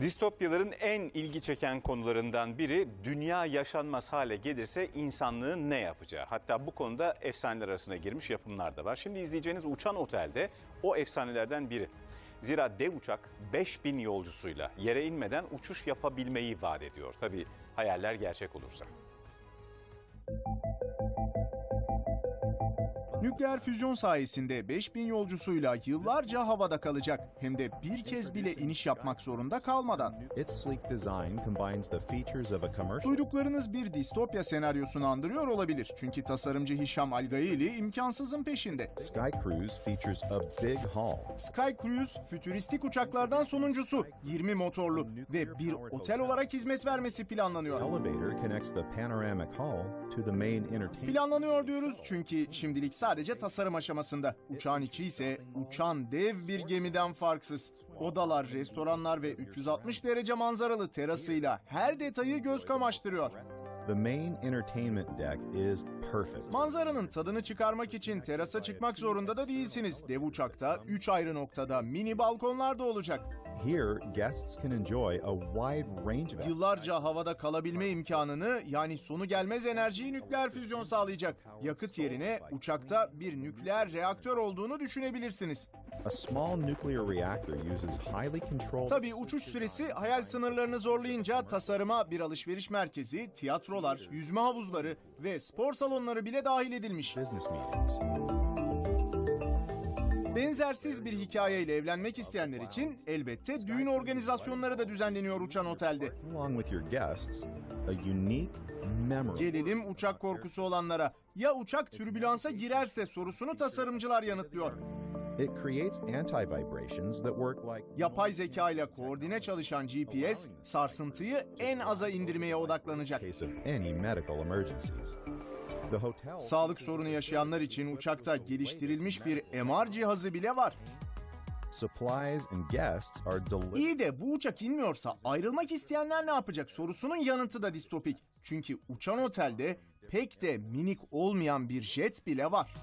Distopyaların en ilgi çeken konularından biri dünya yaşanmaz hale gelirse insanlığın ne yapacağı. Hatta bu konuda efsaneler arasına girmiş yapımlar da var. Şimdi izleyeceğiniz Uçan Otel'de o efsanelerden biri. Zira dev uçak 5000 yolcusuyla yere inmeden uçuş yapabilmeyi vaat ediyor. Tabii hayaller gerçek olursa. Nükleer füzyon sayesinde 5000 yolcusuyla yıllarca havada kalacak. Hem de bir kez bile iniş yapmak zorunda kalmadan. Its sleek design combines the features of a commercial Duyduklarınız bir distopya senaryosunu andırıyor olabilir. Çünkü tasarımcı Hisham Algaili imkansızın peşinde. Sky Cruise features a big hull. Sky Cruise fütüristik uçaklardan sonuncusu. 20 motorlu ve bir otel olarak hizmet vermesi planlanıyor. Elevator connects the panoramic hall to the main entertainment. Planlanıyor diyoruz çünkü şimdilik sadece tasarım aşamasında. Uçağın içi ise uçan dev bir gemiden farksız. Odalar, restoranlar ve 360 derece manzaralı terasıyla her detayı göz kamaştırıyor. The main entertainment deck is perfect. Manzaranın tadını çıkarmak için terasa çıkmak zorunda da değilsiniz. Dev uçakta 3 ayrı noktada mini balkonlar da olacak. Here, guests can enjoy a wide range of Yıllarca havada kalabilme imkanını yani sonu gelmez enerjiyi nükleer füzyon sağlayacak. Yakıt yerine uçakta bir nükleer reaktör olduğunu düşünebilirsiniz. A small nuclear reactor uses highly controlled Tabii uçuş süresi hayal sınırlarını zorlayınca tasarıma bir alışveriş merkezi, tiyatrolar, yüzme havuzları ve spor salonları bile dahil edilmiş. business meetings. Benzersiz bir hikayeyle evlenmek isteyenler için elbette düğün organizasyonları da düzenleniyor uçan otelde. Gelelim uçak korkusu olanlara. Ya uçak türbülansa girerse sorusunu tasarımcılar yanıtlıyor. Yapay zeka ile koordine çalışan GPS sarsıntıyı en aza indirmeye odaklanacak. Sağlık sorunu yaşayanlar için uçakta geliştirilmiş bir MR cihazı bile var. İyi de bu uçak inmiyorsa ayrılmak isteyenler ne yapacak sorusunun yanıtı da distopik. Çünkü uçan otelde pek de minik olmayan bir jet bile var.